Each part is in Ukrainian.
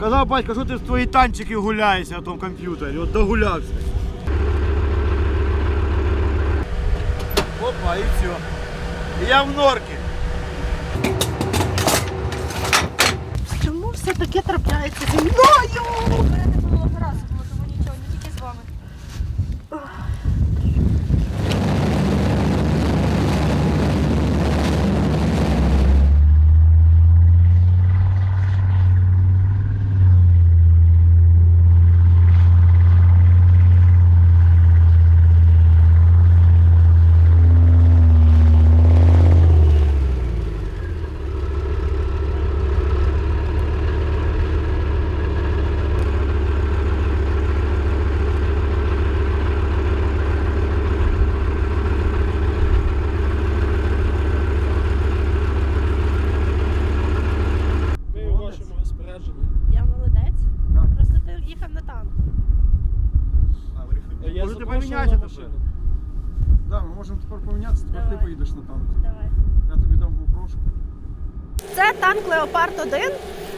Казав батько, що ти в твої танчики гуляєшся на тому комп'ютері. От догулявся. Опа, і все. Я в норки. Чому все таке трапляється зі мною? Говорити було тому нічого, не тільки з вами. Ми у вашому розпорядженні. Я молодець. Да. Просто ти їхав на танк. Я Можете запрошую помінятися на тепер. машину. Да, ми можемо тепер помінятися, тепер ти Давай. поїдеш на танк. Давай. Я тобі дам попрошу. Це танк Леопард 1.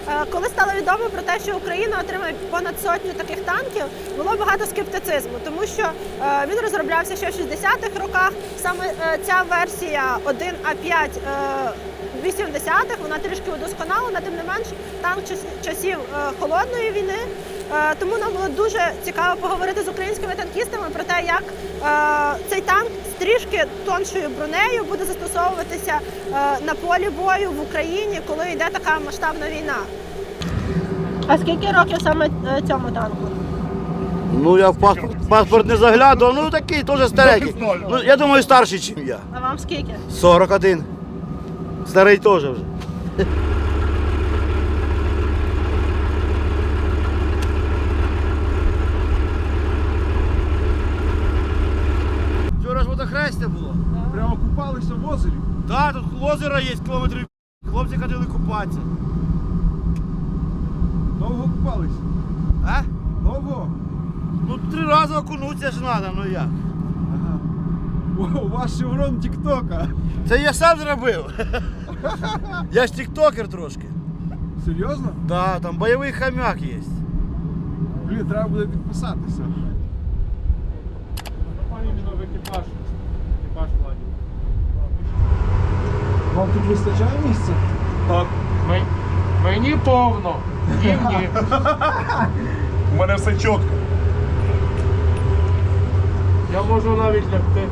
Е, Коли стало відомо про те, що Україна отримає понад сотню таких танків, було багато скептицизму, тому що е, він розроблявся ще в 60-х роках. Саме е, ця версія 1А5 е, 80-х, вона трішки удосконалена, тим не менш танк час- часів е, холодної війни. Е, Тому нам було дуже цікаво поговорити з українськими танкістами про те, як е, цей танк з трішки тоншою бронею буде застосовуватися е, на полі бою в Україні, коли йде така масштабна війна. А скільки років саме цьому танку? Ну я в паспорт, паспорт не заглядував, ну такий теж старенький. Ну, я думаю, старший, ніж я. А вам скільки? 41. Старий теж вже. в озері. Так, тут озеро є кілометрів. Хлопці ходили купатися. Довго купалися. А? Довго? Ну три рази окунутися ж треба, ну як. Ага. О, у вас шеврон Тіктока. Це я сам зробив. Я ж тіктокер трошки. Серйозно? Да, там бойовий хам'як є. Блін, треба буде підписатися. Попав іменно в екіпаж. Екіпаж Вам тут вистачає місця? Так. Мені повно. Їм ні. У мене все чітко. Я можу навіть лягти.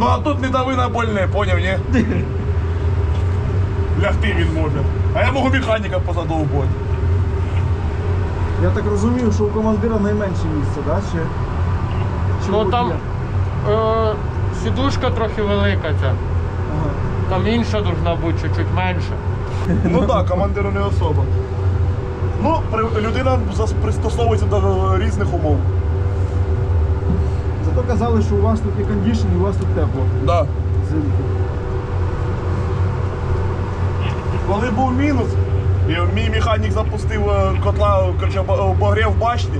Ну а тут не дави на больне, поняв, ні? Лягти він може. А я можу механіка позадовбувати. Я так розумію, що у командира найменше місця, да? Ще? Чи Ну у там водія? е, сідушка трохи велика ця. Там інша должна бути чуть-чуть менше. Ну так, командиру не особа. Ну, при- людина зас- пристосовується до різних умов. Зато казали, що у вас тут є кондішн і у вас тут тепло. Да. Взимку. Коли був мінус, і мій механік запустив е, котла, коротше, об- обогрів башні,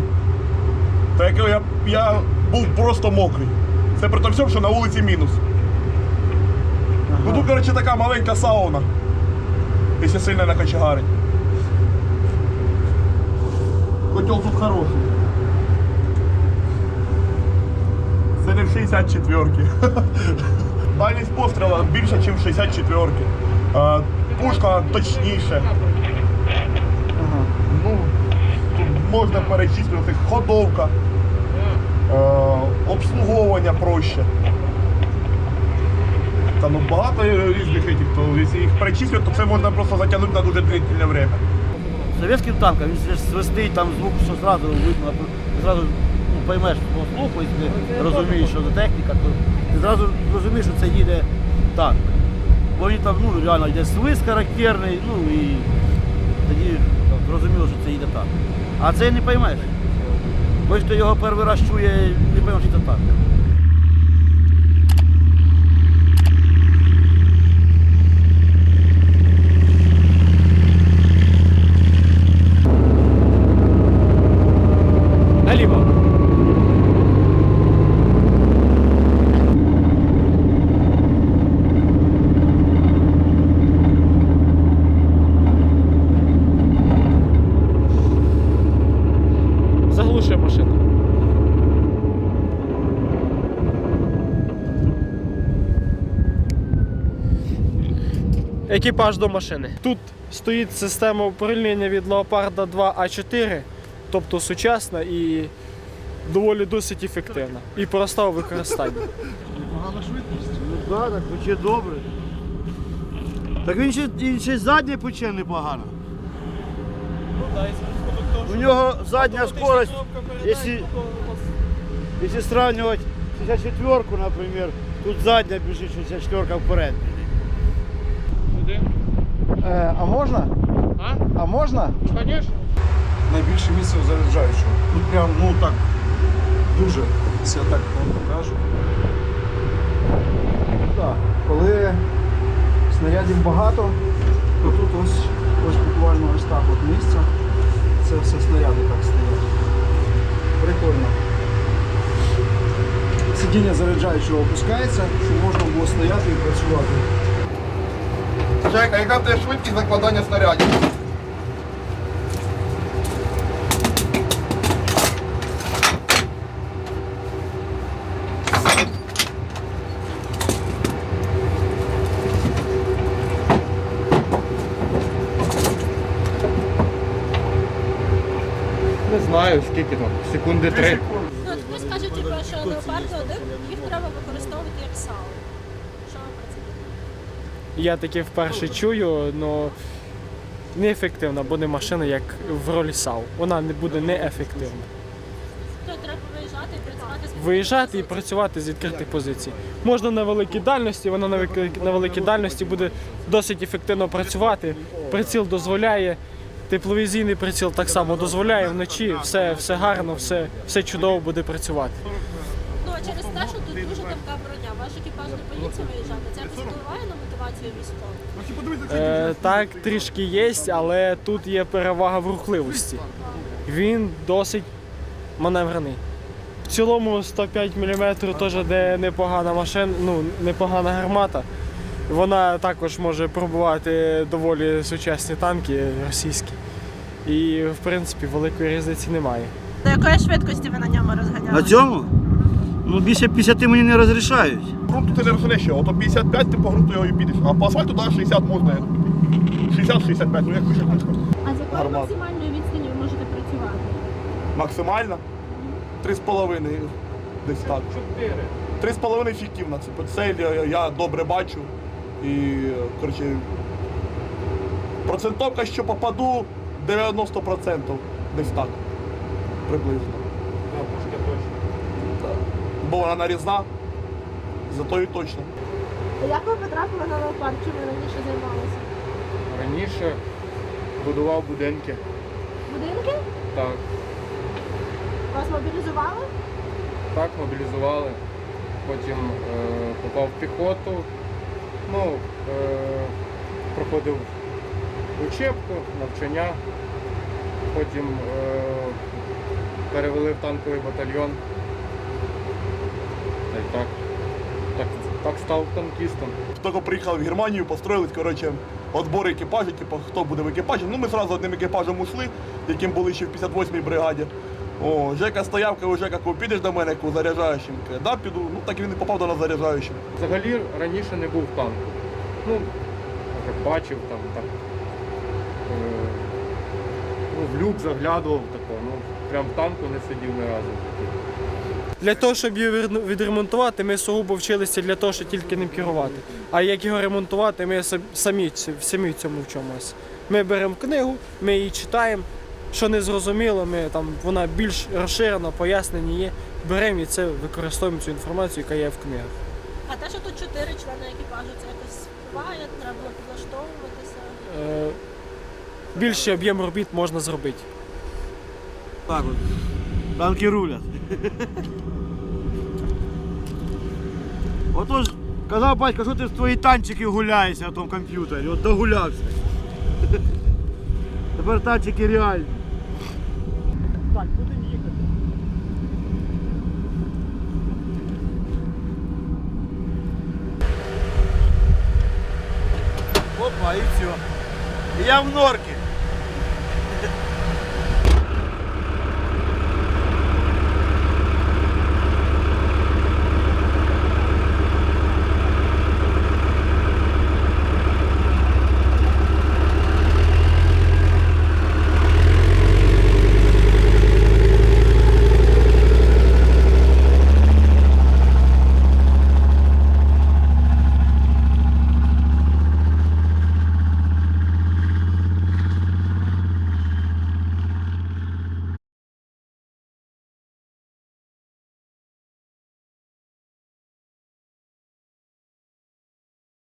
то як я, я був просто мокрий. Це при тому, всьому, що на вулиці мінус. Ну така маленька сауна. Якщо сильно накочегарить. Котел тут хороший. Це не в 64-ки. Дальність постріла більша, ніж в 64-ки. Е, Пушка точніше. Ну, тут можна перечислювати ходовка, обслуговування проще. Та ну багато різних етих, то якщо їх перечислювати, то це можна просто затягнути на дуже длительне время. Советським танком він свистить, там звук, що зразу видно, ти зразу ну, поймеш по слуху, якщо ти розумієш, що це техніка, то ти зразу розумієш, що це їде танк. Бо він там ну, реально йде свист характерний, ну і тоді зрозуміло, що це їде танк. А це не поймеш. Бо хто його перший раз чує, не поймеш, що це танк. Хороша машина. Екіпаж до машини. Тут стоїть система управління від Leopard 2 А4, тобто сучасна і доволі досить ефективна. І проста у використанні. Погана швидкість. Ну так, так, поче добре. Так він ще, він ще заднє поче непогано. У нього задня скорость, якщо, якщо сравнивать 64-ку, наприклад, тут задня біжить 64 вперед. Е, а можна? А? А можна? Звісно. Найбільше місце заряджаючого. Тут прям, ну так, дуже. Я так вам покажу. Так, коли снарядів багато, то тут ось, ось буквально ось так от місце. Все снаряди так стоять. Прикольно. Сидіння заряджаючого опускається, щоб можна було стояти і працювати. Чек, а яка в тебе швидкість закладання снарядів? Не знаю, скільки там, секунди три. Ну, от хтось каже, типу, що леопарди один їх треба використовувати як сало. Що ви про це думаєте? Я таке вперше чую, але неефективна буде машина як в ролі САУ. Вона не буде неефективна. То треба виїжджати і працювати з Виїжджати і працювати з відкритих позицій. Можна на великій дальності, вона на великій- на великій дальності буде досить ефективно працювати. Приціл дозволяє, тепловізійний приціл так само дозволяє вночі, все, все гарно, все, все чудово буде працювати. Ну, а через те, що тут дуже тонка броня. Ваш екіпаж не боїться виїжджати. Це впливає на мотивацію військових? Е, так, трішки є, але тут є перевага в рухливості. Він досить маневрений. В цілому 105 мм теж де непогана машина, ну, непогана гармата. Вона також може пробувати доволі сучасні танки російські. І, в принципі, великої різниці немає. До якої швидкості ви на ньому розганяли? На цьому? Ну більше 50 мені не розрішають. Грунту ти не розумієш, що ото 55 ти по грунту його і підеш, а по асфальту да, 60 можна. 60-65, ну як вище книжка. А з якою Гармата. максимальною відстані ви можете працювати? Максимально 3,5 десь так. 3,5 ефективна. Це цель я- я добре бачу. І коротше, процентовка, що попаду 90% десь так. Приблизно. Так. Бо вона нарізна, зато і точно. Як ви потрапили на леопард? Чим ви раніше займалися? Раніше будував будинки. Будинки? Так, Вас мобілізували? так мобілізували. Потім е, попав в піхоту. Ну, е, проходив учебку, навчання. Потім е, перевели в танковий батальйон. Та й так. Так, так став танкістом. Тільки приїхали в Германію, построїлись, коротше, отбор екіпажів, типу, хто буде в екіпажі. Ну, ми одразу одним екіпажем ушли, яким були ще в 58-й бригаді. О, Жека стояв, каже, Жека, коли підеш до мене, коли заряджаючим. Каже, да, піду. Ну, так він і попав до нас заряджаючим. Взагалі раніше не був в танку. Ну, бачив там так. В люк заглядував тако, ну прям в танку не сидів ні разу. Для того, щоб відре- відремонтувати, ми сугубо вчилися для того, щоб тільки ним керувати. А як його ремонтувати, ми самі, самі в цьому вчимося. Ми беремо книгу, ми її читаємо. Що не зрозуміло, ми там вона більш розширена, пояснення є. Беремо і це використовуємо цю інформацію, яка є в книгах. А те, що тут чотири члени екіпажу, це якось впливає, треба було підлаштовуватися. Е, більший об'єм робіт можна зробити. Так от. Танки рулять. Отож, казав батько, що ти в твої танчики гуляєшся на тому комп'ютері. От догулявся. Тепер танчики реальні. Так, куди їхати? Опа, і все. І я в норці.